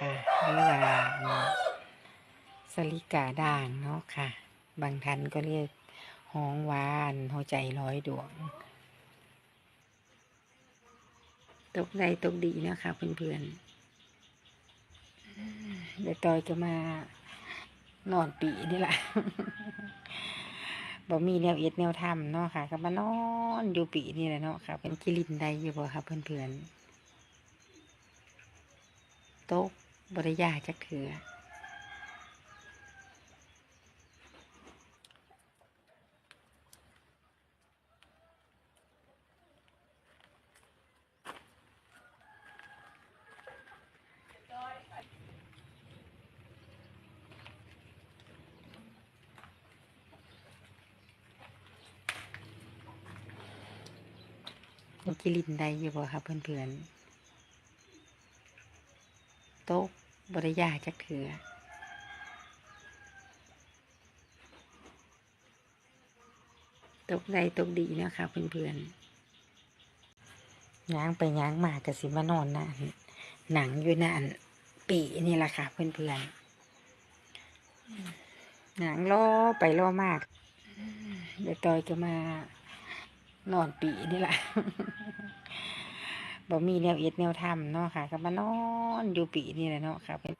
ค่ะหรือว่าสลิกาด่างเนาะค่ะ บางท่านก็เรียกห้องวานหัวใจร้อยดวง ตกใดตกดีนะคะเพื่อนๆเดี๋ยวตอยก็มานอนปีนี่แหละบ่มีแนวเอ็ดแนวทำเนาะค่ะ ก็มานอนอยู่ปีนี่แหละเนาะค่ะ เป็นกิลินได้อยู่บ่ค่ะเพื่อนๆโต๊ะ บริยาจักเถือกิลินได้อยู่บ่ค่ะเพื่อนๆ โต๊ะ บริยาจักเถือตกใดตกดีนะค่ะเพื่อนๆย้างไปย้างมากกสิมานอนนะหนังอยู่นะอันปีนี่แหละค่ะ เพื่อนๆหนังล่อไปล่อมากเดี๋ยวตอยก็มานอนปีนี่แหละ บ่มีแนวเอ็ดแนวทำเนาะค่ะ ก็มานอนอยู่ปีนี่แหละเนาะค่ะเป็น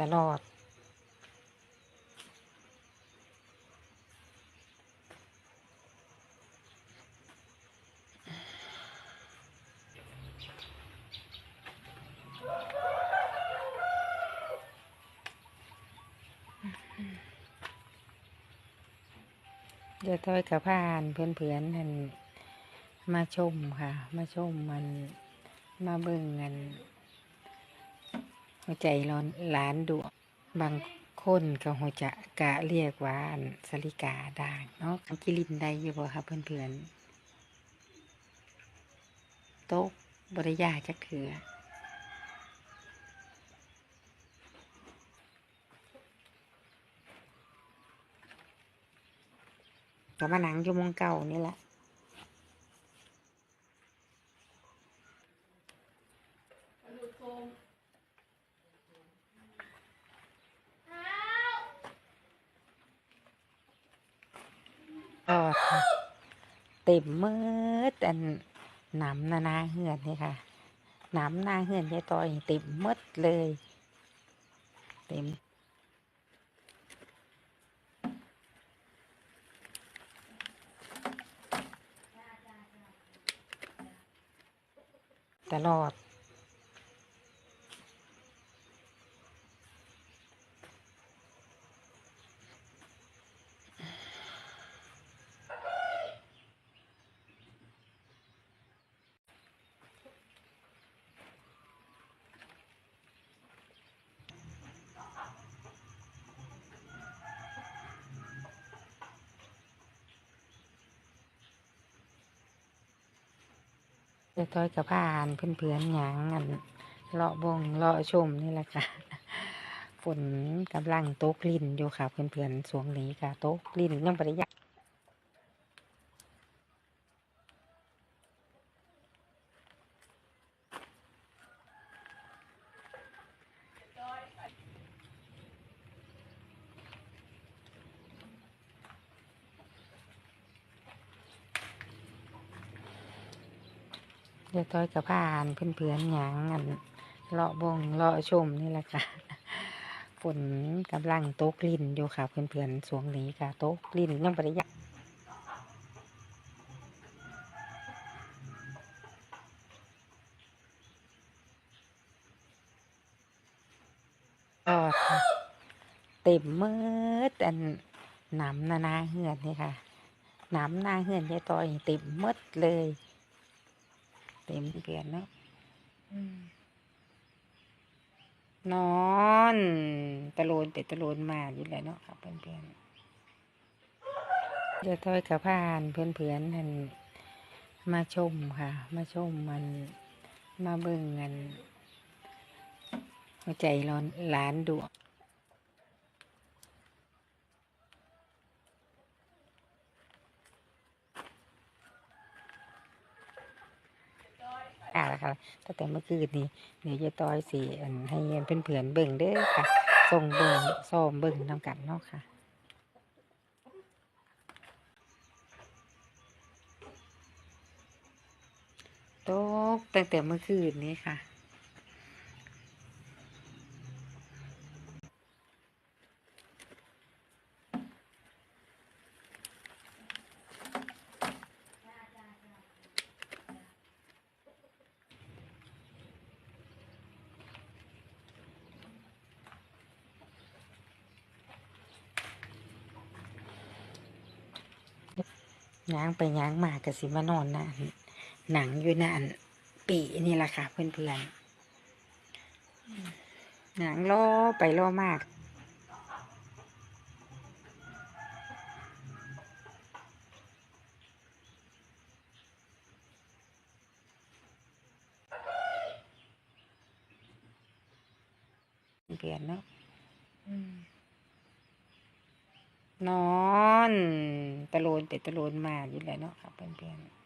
ตลอด เดี๋ยวต้อยกับผ่านเพื่อนๆนั่นมาชมค่ะ มาชมมันมาเบิ่งกันหัวใจร้อนล้านดวงบางคนก็หัวจะกะเรียกว่าสลิกาด่างเนาะกิลินได้อยู่บ่ครับเพื่อนๆโต๊ะบริยาจักเถือ ก็มาหนังอยู่มองเก่านี่แหละก็เต็มมืดอันหนำนานาเหือนนี่ค่ะหนำนาเหือนยายต่อยเต็มมืดเลย เต็ม ตลอด เดี๋ยวต้อยกับผ่านเพื่อนๆหยังอันเลาะบงเลาะชมนี่แหละค่ะ ฝนกำลังตกลิ่นอยู่ค่ะเพื่อนๆสวงนี้ค่ะตกลิ่นยังบริยา เดี๋ยวต้อยกับผ่านเพื่อนๆหยังอันเลาะบงเลาะชมนี่แหละค่ะฝนกำลังโตกลิ่นอยู่ค่ะเพื่อนๆสวงนี้ค่ะโตกลิ่นยังบริยากก็ค่ะเต็มมืดอันหนำนานาเหือนนี่ค่ะหนำนาเหือนยายต่อยเต็มมืดเลย เต็มเกลียนเนาะนอนตะโลนแต่ตะโลนมาอยู่แล้วเนาะค่ะเพื่อนเดี๋ยวต้อยกับผ่านเพื่อนๆนั่นมาชมค่ะ มาชมมันมาเบิ่งเงินหัวใจร้อนหล้านดวง อ่าแล้วค่ะตั้งแต่เมื่อคืนนี้เดี๋ยวจะต้อยสีอันให้เพื่อนเพื่อนๆเบิ่งเด้อค่ะส่งเบิ่งส้อมเบิ่งนำกันเนาะค่ะตกตั้งแต่เมื่อคืนนี้ค่ะ ย้างไปย้างมากกสิมานอนนะหนังอยู่นะอันปีนี่แหละค่ะเพื่อนๆ หนังล่อไปล่อมากเปลี่ยนเนาะ นอนตะโลนไปตะโลนมาอยู่แล้วเนาะครับเพื่อนๆ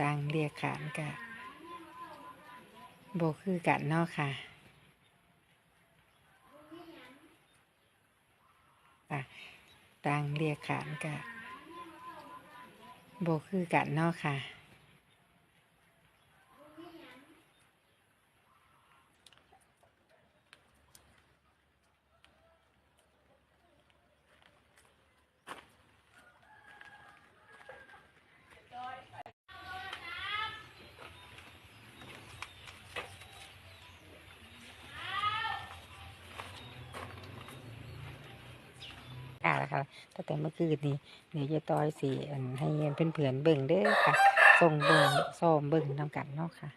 ต่างเรียกขานกะโบคือกันเนาะค่ะอะต่างเรียกขานกะ โบคือกันเนาะค่ะ อ่าแล้วค่ะตั้งแต่เมื่อคืนนี้เดี๋ยวจะต้อยสีให้เพื่อนเพื่อนเบิ่งเด้อค่ะส่งเบิ่งซ้อมเบิ่งนำกันเนาะค่ะ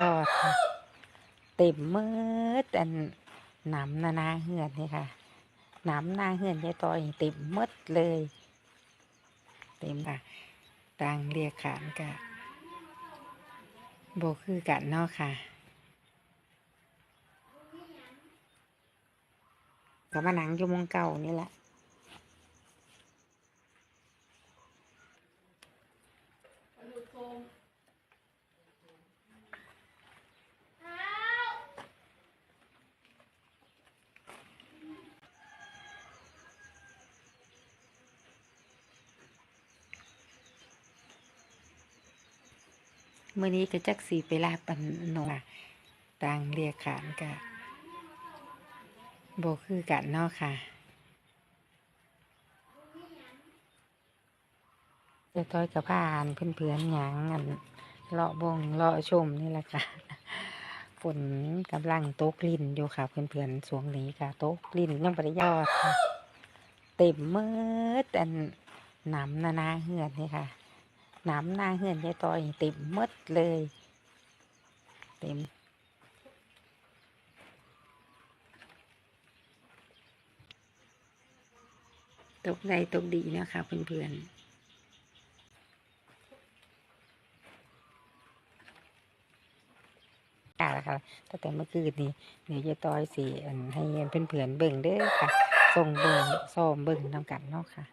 ก็ค่ะเต็มมืดอันหนำนานาเหือนนี่ค่ะหนำนาเหือนยายต่อยเต็มมืดเลย เต็มค่ะต่างเรียกขานกะโบคือกันเนาะค่ะก็มาหนังอยู่มองเก่านี่แหละ เมื่อนี้ก็จักสีไปลาปันโนะต่างเรียกขานกะโบคือกันเนาะค่ะจะต้อยกับผ่านเพื่อนๆหยังอันเลาะบงเลาะชมนี่แหละค่ะฝนกำลังโตกลิ่นอยู่ค่ะ เพื่อนๆสวงนี้ค่ะตกลิ่นยังประยอดค่ะ เต็มมืดอันหนำนานาเหือนนี่ค่ะ น้ำหน้าเฮือนยายต่อยเต็มมดเลย เต็มตกใจตกดีนะคะเพื่อนๆอ่าแล้วค่ะตั้งแต่เมื่อคืนนี้เดี๋ยวจะต้อยสีให้เพื่อนๆเบิ่งเด้อค่ะส่งเบิ่งซ้อมเบิ่งนำกันเนาะค่ะ